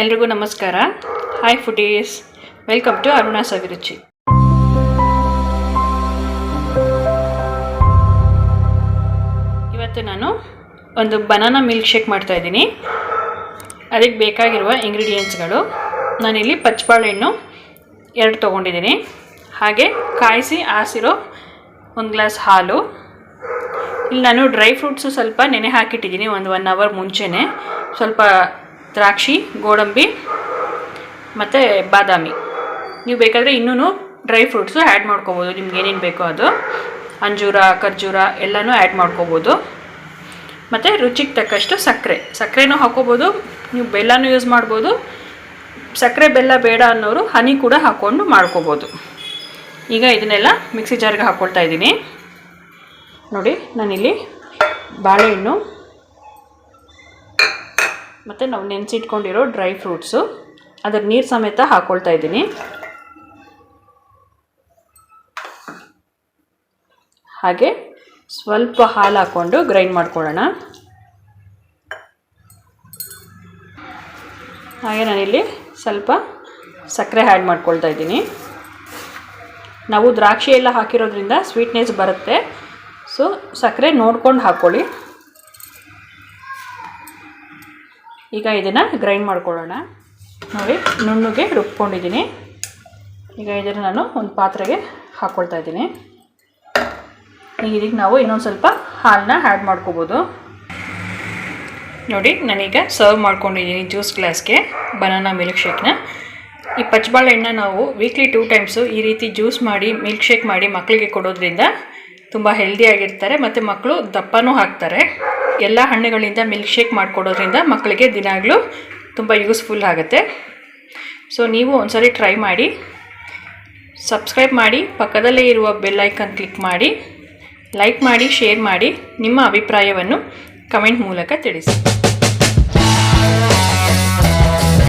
ಎಲ್ರಿಗೂ ನಮಸ್ಕಾರ. Hi foodies welcome to Aruna Saviruchi ಇವತ್ತು ನಾನು ಒಂದು ಬನಾನಾ ಮಿಲ್ಕ್ ಶೇಕ್ ಮಾಡ್ತಾ ಇದ್ದೀನಿ. ಅದಕ್ಕೆ ಬೇಕಾಗಿರುವ ಇಂಗ್ರೀಡಿಯೆಂಟ್ಸ್ಗಳು ನಾನಿಲ್ಲಿ ಪಚ್ಚಬಾಳೆಹಣ್ಣು ಎರಡು ತೊಗೊಂಡಿದ್ದೀನಿ. ಹಾಗೆ ಕಾಯಿಸಿ ಆಸಿರೋ ಒಂದು ಗ್ಲಾಸ್ ಹಾಲು. ಇಲ್ಲಿ ನಾನು ಡ್ರೈ ಫ್ರೂಟ್ಸು ಸ್ವಲ್ಪ ನೆನೆ ಹಾಕಿಟ್ಟಿದ್ದೀನಿ. ಒಂದು ಒನ್ ಅವರ್ ಮುಂಚೆನೇ. ಸ್ವಲ್ಪ ದ್ರಾಕ್ಷಿ, ಗೋಡಂಬಿ ಮತ್ತು ಬಾದಾಮಿ. ನೀವು ಬೇಕಾದರೆ ಇನ್ನೂ ಡ್ರೈ ಫ್ರೂಟ್ಸು ಆ್ಯಡ್ ಮಾಡ್ಕೋಬೋದು. ನಿಮ್ಗೆ ಏನೇನು ಬೇಕೋ ಅದು. ಅಂಜೂರ, ಖರ್ಜೂರ ಎಲ್ಲನೂ ಆ್ಯಡ್ ಮಾಡ್ಕೋಬೋದು. ಮತ್ತು ರುಚಿಗೆ ತಕ್ಕಷ್ಟು ಸಕ್ಕರೆ. ಸಕ್ಕರೆನೂ ಹಾಕೋಬೋದು. ನೀವು ಬೆಲ್ಲನೂ ಯೂಸ್ ಮಾಡ್ಬೋದು. ಸಕ್ಕರೆ, ಬೆಲ್ಲ ಬೇಡ ಅನ್ನೋರು ಹನಿ ಕೂಡ ಹಾಕ್ಕೊಂಡು ಮಾಡ್ಕೋಬೋದು. ಈಗ ಇದನ್ನೆಲ್ಲ ಮಿಕ್ಸಿ ಜಾರ್ಗೆ ಹಾಕ್ಕೊಳ್ತಾ ಇದ್ದೀನಿ. ನೋಡಿ, ನಾನಿಲ್ಲಿ ಬಾಳೆಹಣ್ಣು ಮತ್ತು ನಾವು ನೆನೆಸಿಟ್ಕೊಂಡಿರೋ ಡ್ರೈ ಫ್ರೂಟ್ಸು. ಅದರ ನೀರು ಸಮೇತ ಹಾಕ್ಕೊಳ್ತಾ ಇದ್ದೀನಿ. ಹಾಗೆ ಸ್ವಲ್ಪ ಹಾಲು ಹಾಕ್ಕೊಂಡು ಗ್ರೈಂಡ್ ಮಾಡ್ಕೊಳ್ಳೋಣ. ಹಾಗೆ ನಾನಿಲ್ಲಿ ಸ್ವಲ್ಪ ಸಕ್ಕರೆ ಆ್ಯಡ್ ಮಾಡ್ಕೊಳ್ತಾ ಇದ್ದೀನಿ. ನಾವು ದ್ರಾಕ್ಷಿ ಎಲ್ಲ ಹಾಕಿರೋದ್ರಿಂದ ಸ್ವೀಟ್ನೆಸ್ ಬರುತ್ತೆ. ಸೊ ಸಕ್ಕರೆ ನೋಡ್ಕೊಂಡು ಹಾಕ್ಕೊಳ್ಳಿ. ಈಗ ಇದನ್ನು ಗ್ರೈಂಡ್ ಮಾಡ್ಕೊಳ್ಳೋಣ. ನೋಡಿ, ನುಣ್ಣಗೆ ರುಬ್ಕೊಂಡಿದ್ದೀನಿ. ಈಗ ಇದನ್ನು ನಾನು ಒಂದು ಪಾತ್ರೆಗೆ ಹಾಕ್ಕೊಳ್ತಾ ಇದ್ದೀನಿ. ಈಗ ಇದಕ್ಕೆ ನಾವು ಇನ್ನೊಂದು ಸ್ವಲ್ಪ ಹಾಲನ್ನ ಆ್ಯಡ್ ಮಾಡ್ಕೋಬೋದು. ನೋಡಿ, ನಾನೀಗ ಸರ್ವ್ ಮಾಡ್ಕೊಂಡಿದ್ದೀನಿ ಜ್ಯೂಸ್ ಗ್ಲಾಸ್ಗೆ ಬನಾನಾ ಮಿಲ್ಕ್ ಶೇಕ್ನ ಈ ಪಚ್ಚಬಾಳೆಹಣ್ಣು ನಾವು ವೀಕ್ಲಿ ಟೂ ಟೈಮ್ಸು ಈ ರೀತಿ ಜ್ಯೂಸ್ ಮಾಡಿ ಮಿಲ್ಕ್ ಶೇಕ್ ಮಾಡಿ ಮಕ್ಕಳಿಗೆ ಕೊಡೋದ್ರಿಂದ ತುಂಬ ಹೆಲ್ದಿಯಾಗಿರ್ತಾರೆ ಮತ್ತು ಮಕ್ಕಳು ದಪ್ಪನೂ ಹಾಕ್ತಾರೆ ಎಲ್ಲ ಹಣ್ಣುಗಳಿಂದ ಮಿಲ್ಕ್ ಶೇಕ್ ಮಾಡಿಕೊಡೋದ್ರಿಂದ ಮಕ್ಕಳಿಗೆ ದಿನಾಗಲೂ ತುಂಬ ಯೂಸ್ಫುಲ್ ಆಗುತ್ತೆ. ಸೊ ನೀವು ಒಂದ್ಸರಿ ಟ್ರೈ ಮಾಡಿ. ಸಬ್ಸ್ಕ್ರೈಬ್ ಮಾಡಿ, ಪಕ್ಕದಲ್ಲೇ ಇರುವ ಬೆಲ್ ಐಕನ್ ಕ್ಲಿಕ್ ಮಾಡಿ ಲೈಕ್ ಮಾಡಿ ಶೇರ್ ಮಾಡಿ, ನಿಮ್ಮ ಅಭಿಪ್ರಾಯವನ್ನು ಕಮೆಂಟ್ ಮೂಲಕ ತಿಳಿಸಿ.